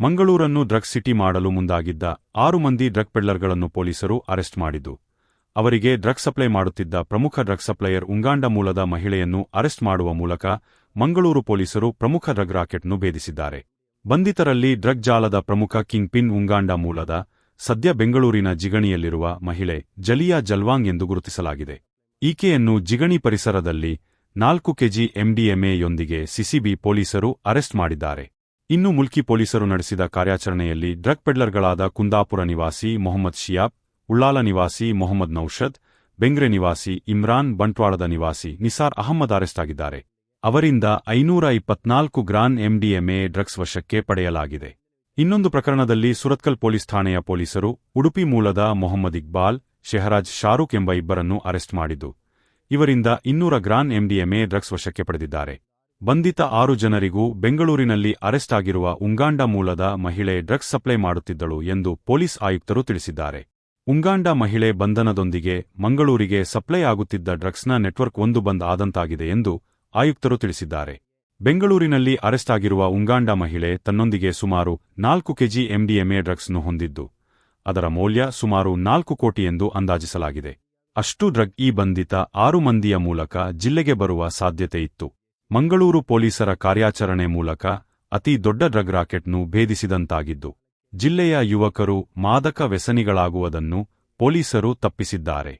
ಮಂಗಳೂರನ್ನು drug city ಮಾಡಲು ಮುಂದಾಗಿದ್ದ ಆರು ಮಂದಿ ಡ್ರಗ್ ಪೆಡ್ಲರ್ಗಳನ್ನು ಪೊಲೀಸರು ಅರೆಸ್ಟ್ ಮಾಡಿದ್ದು. ಅವರಿಗೆ ಡ್ರಗ್ ಸಪ್ಲೈ ಮಾಡುತ್ತಿದ್ದ ಪ್ರಮುಖ ಡ್ರಗ್ ಸಪ್ಲೈಯರ್ ಉಂಗಾಂಡ ಮೂಲದ ಮಹಿಳೆಯನ್ನು ಅರೆಸ್ಟ್ ಮಾಡುವ ಮೂಲಕ ಮಂಗಳೂರು ಪೊಲೀಸರು ಪ್ರಮುಖ ಡ್ರಗ್ ರಾಕೆಟ್ನ್ನು ಭೇದಿಸಿದ್ದಾರೆ. ಬಂಧಿತರಲ್ಲಿ ಡ್ರಗ್ ಜಾಲದ ಪ್ರಮುಖ ಕಿಂಗ್ ಪಿನ್ ಉಂಗಾಂಡ ಮೂಲದ ಸದ್ಯ ಬೆಂಗಳೂರಿನ ಜಿಗಣಿಯಲ್ಲಿರುವ ಮಹಿಳೆ ಜಲಿಯಾ ಜಲ್ವಾಂಗ್ ಎಂದು ಗುರುತಿಸಲಾಗಿದೆ. ಈಕೆಯನ್ನು ಜಿಗಣಿ ಪರಿಸರದಲ್ಲಿ ನಾಲ್ಕು ಕೆಜಿ ಎಂಡಿಎಂಎಯೊಂದಿಗೆ ಸಿಸಿಬಿ ಪೊಲೀಸರು ಅರೆಸ್ಟ್ ಮಾಡಿದ್ದಾರೆ. ಇನ್ನು ಮುಲ್ಕಿ ಪೊಲೀಸರು ನಡೆಸಿದ ಕಾರ್ಯಾಚರಣೆಯಲ್ಲಿ ಡ್ರಗ್ ಪೆಡ್ಲರ್ಗಳಾದ ಕುಂದಾಪುರ ನಿವಾಸಿ ಮೊಹಮ್ಮದ್ ಶಿಯಾಬ್, ಉಳ್ಳಾಲ ನಿವಾಸಿ ಮೊಹಮ್ಮದ್ ನೌಷದ್ ಬೆಂಗ್ರೆ ನಿವಾಸಿ ಇಮ್ರಾನ್ ಬಂಟ್ವಾಳದ ನಿವಾಸಿ ನಿಸಾರ್ ಅಹಮ್ಮದ್ ಅರೆಸ್ಟ್ ಆಗಿದ್ದಾರೆ ಅವರಿಂದ ಐನೂರ ಇಪ್ಪತ್ನಾಲ್ಕು ಗ್ರಾನ್ ಎಂಡಿಎಂಎ ಡ್ರಗ್ಸ್ ವಶಕ್ಕೆ ಪಡೆಯಲಾಗಿದೆ. ಇನ್ನೊಂದು ಪ್ರಕರಣದಲ್ಲಿ ಸುರತ್ಕಲ್ ಪೊಲೀಸ್ ಠಾಣೆಯ ಪೊಲೀಸರು ಉಡುಪಿ ಮೂಲದ ಮೊಹಮ್ಮದ್ ಇಕ್ಬಾಲ್, ಶೆಹರಾಜ್ ಶಾರೂಕ್ ಎಂಬ ಇಬ್ಬರನ್ನು ಅರೆಸ್ಟ್ ಮಾಡಿದ್ದು. ಇವರಿಂದ ಇನ್ನೂರ ಗ್ರಾನ್ ಎಂಡಿಎಂಎ ಡ್ರಗ್ಸ್ ವಶಕ್ಕೆ ಪಡೆದಿದ್ದಾರೆ. ಬಂಧಿತ ಆರು ಜನರಿಗೂ ಬೆಂಗಳೂರಿನಲ್ಲಿ ಅರೆಸ್ಟ್ ಆಗಿರುವ ಉಂಗಾಂಡ ಮೂಲದ ಮಹಿಳೆ ಡ್ರಗ್ಸ್ ಸಪ್ಲೈ ಮಾಡುತ್ತಿದ್ದಳು ಎಂದು ಪೊಲೀಸ್ ಆಯುಕ್ತರು ತಿಳಿಸಿದ್ದಾರೆ. ಉಂಗಾಂಡ ಮಹಿಳೆ ಬಂಧನದೊಂದಿಗೆ ಮಂಗಳೂರಿಗೆ ಸಪ್ಲೈ ಆಗುತ್ತಿದ್ದ ಡ್ರಗ್ಸ್ನ ನೆಟ್ವರ್ಕ್ ಒಂದು ಬಂದ್ ಆದಂತಾಗಿದೆ ಎಂದು ಆಯುಕ್ತರು ತಿಳಿಸಿದ್ದಾರೆ. ಬೆಂಗಳೂರಿನಲ್ಲಿ ಅರೆಸ್ಟ್ ಆಗಿರುವ ಉಂಗಾಂಡ ಮಹಿಳೆ ತನ್ನೊಂದಿಗೆ ಸುಮಾರು ನಾಲ್ಕು ಕೆಜಿ ಎಂಡಿಎಂಎ ಡ್ರಗ್ಸ್ನ್ನು ಹೊಂದಿದ್ದು, ಅದರ ಮೌಲ್ಯ ಸುಮಾರು ನಾಲ್ಕು ಕೋಟಿ ಎಂದು ಅಂದಾಜಿಸಲಾಗಿದೆ. ಅಷ್ಟು ಡ್ರಗ್ ಈ ಬಂಧಿತ ಆರು ಮಂದಿಯ ಮೂಲಕ ಜಿಲ್ಲೆಗೆ ಬರುವ ಸಾಧ್ಯತೆ ಇತ್ತು. ಮಂಗಳೂರು ಪೊಲೀಸರ ಕಾರ್ಯಾಚರಣೆ ಮೂಲಕ ಅತಿ ದೊಡ್ಡ ಡ್ರಗ್ ರಾಕೆಟ್ನು ಭೇದಿಸಿದಂತಾಗಿದ್ದು, ಜಿಲ್ಲೆಯ ಯುವಕರು ಮಾದಕ ವ್ಯಸನಿಗಳಾಗುವುದನ್ನು ಪೊಲೀಸರು ತಪ್ಪಿಸಿದ್ದಾರೆ.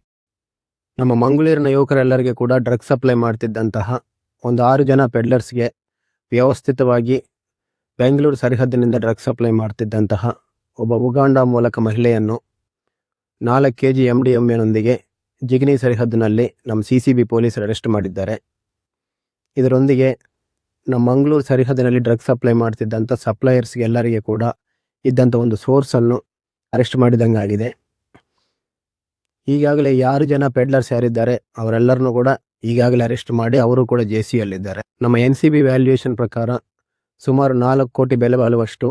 ನಮ್ಮ ಮಂಗಳೂರಿನ ಯುವಕರೆಲ್ಲರಿಗೆ ಕೂಡ ಡ್ರಗ್ ಸಪ್ಲೈ ಮಾಡ್ತಿದ್ದಂತಹ ಒಂದು ಆರು ಜನ ಪೆಡ್ಲರ್ಸ್ಗೆ ವ್ಯವಸ್ಥಿತವಾಗಿ ಬೆಂಗಳೂರು ಸರಿಹದ್ದಿನಿಂದ ಡ್ರಗ್ ಸಪ್ಲೈ ಮಾಡ್ತಿದ್ದಂತಹ ಒಬ್ಬ ಉಗಾಂಡ ಮೂಲಕ ಮಹಿಳೆಯನ್ನು ನಾಲ್ಕು K G M D M ಎನೊಂದಿಗೆ Jigani ಸರಿಹದ್ದಿನಲ್ಲಿ ನಮ್ಮ ಸಿ ಸಿ ಬಿ ಪೊಲೀಸರು ಅರೆಸ್ಟ್ ಮಾಡಿದ್ದಾರೆ. ಇದರೊಂದಿಗೆ ನಮ್ಮ ಮಂಗಳೂರು ಸರಿಹದ್ದಿನಲ್ಲಿ ಡ್ರಗ್ ಸಪ್ಲೈ ಮಾಡ್ತಿದ್ದಂಥ ಸಪ್ಲೈಯರ್ಸ್ಗೆ ಎಲ್ಲರಿಗೆ ಕೂಡ ಇದ್ದಂಥ ಒಂದು ಸೋರ್ಸನ್ನು ಅರೆಸ್ಟ್ ಮಾಡಿದಂಗಾಗಿದೆ. ಈಗಾಗಲೇ ಯಾರು ಜನ ಪೆಡ್ಲರ್ಸ್ ಯಾರಿದ್ದಾರೆ ಅವರೆಲ್ಲರನ್ನೂ ಕೂಡ ಈಗಾಗಲೇ ಅರೆಸ್ಟ್ ಮಾಡಿ ಅವರು ಕೂಡ ಜೆ ಸಿಯಲ್ಲಿದ್ದಾರೆ. ನಮ್ಮ ಎನ್ ಸಿ ಬಿ ವ್ಯಾಲ್ಯೂಯೇಷನ್ ಪ್ರಕಾರ ಸುಮಾರು ನಾಲ್ಕು ಕೋಟಿ ಬೆಲೆ ಬಾಳುವಷ್ಟು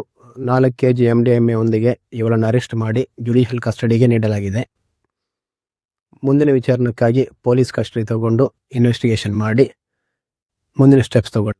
ನಾಲ್ಕು K G M D M A ಇವಳನ್ನು ಅರೆಸ್ಟ್ ಮಾಡಿ ಜುಡಿಷಿಯಲ್ ಕಸ್ಟಡಿಗೆ ನೀಡಲಾಗಿದೆ. ಮುಂದಿನ ವಿಚಾರಣಕ್ಕಾಗಿ ಪೊಲೀಸ್ ಕಸ್ಟಡಿ ತಗೊಂಡು ಇನ್ವೆಸ್ಟಿಗೇಷನ್ ಮಾಡಿ ಮುಂದಿನ ಸ್ಟೆಪ್ಸ್ ತಗೊಂಡು